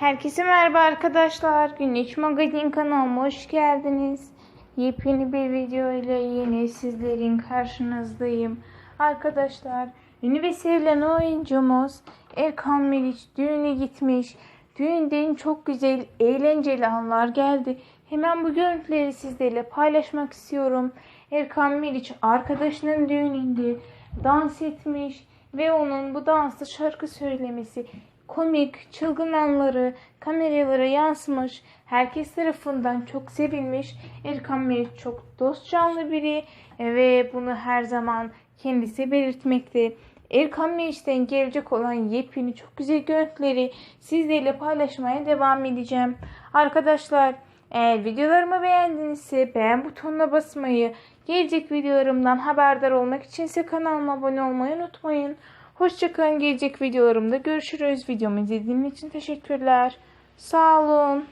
Herkese merhaba arkadaşlar. Güneş Magazin kanalıma hoş geldiniz. Yepyeni bir video ile yine sizlerin karşınızdayım. Arkadaşlar, ünlü ve sevilen oyuncumuz Erkan Meriç düğüne gitmiş. Düğünden çok güzel, eğlenceli anlar geldi. Hemen bu görüntüleri sizlerle paylaşmak istiyorum. Erkan Meriç arkadaşının düğününde dans etmiş ve onun bu danslı şarkı söylemesi komik, çılgın anları kameralara yansımış. Herkes tarafından çok sevilmiş. Erkan Meriç çok dost canlı biri ve bunu her zaman kendisi belirtmekte. Erkan Meriç'ten gelecek olan yepyeni çok güzel görüntüleri sizlerle paylaşmaya devam edeceğim. Arkadaşlar eğer videolarımı beğendinizse beğen butonuna basmayı, gelecek videolarımdan haberdar olmak için ise kanalıma abone olmayı unutmayın. Hoşçakalın. Gelecek videolarımda görüşürüz. Videomu izlediğiniz için teşekkürler. Sağ olun.